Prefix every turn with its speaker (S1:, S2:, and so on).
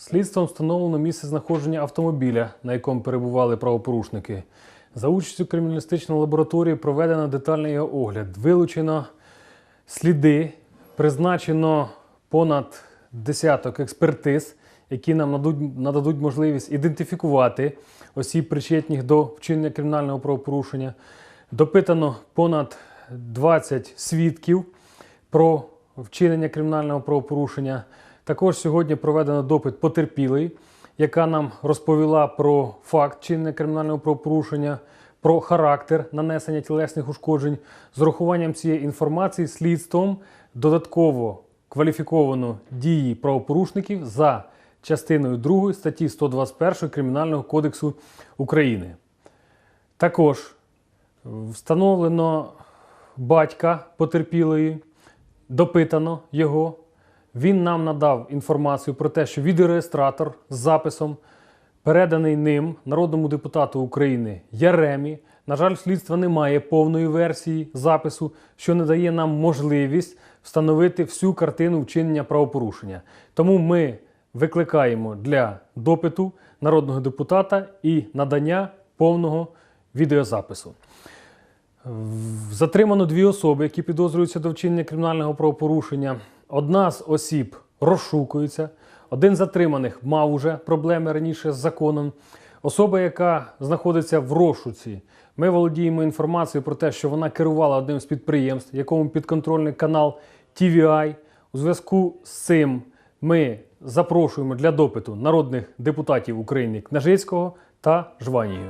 S1: Слідством встановлено місце знаходження автомобіля, на якому перебували правопорушники. За участю криміналістичної лабораторії проведено детальний його огляд. Вилучено сліди, призначено понад десяток експертиз, які нам надуть- нададуть можливість ідентифікувати осіб, причетних до вчинення кримінального правопорушення. Допитано понад 20 свідків про вчинення кримінального правопорушення. Також сьогодні проведено допит потерпілої, яка нам розповіла про факт вчинення кримінального правопорушення, про характер нанесення тілесних ушкоджень. З урахуванням цієї інформації слідством додатково кваліфіковано дії правопорушників за частиною 2 статті 121 Кримінального кодексу України. Також встановлено батька потерпілої, допитано його. Він нам надав інформацію про те, що відеореєстратор з записом, переданий ним народному депутату України Яремі. На жаль, слідства немає повної версії запису, що не дає нам можливість встановити всю картину вчинення правопорушення. Тому ми викликаємо для допиту народного депутата і надання повного відеозапису. Затримано дві особи, які підозрюються до вчинення кримінального правопорушення. Одна з осіб розшукується. Один затриманих мав уже проблеми раніше з законом. Особа, яка знаходиться в розшуці, ми володіємо інформацією про те, що вона керувала одним з підприємств, якому підконтрольний канал TVI. У зв'язку з цим ми запрошуємо для допиту народних депутатів України Княжицького та Жванію.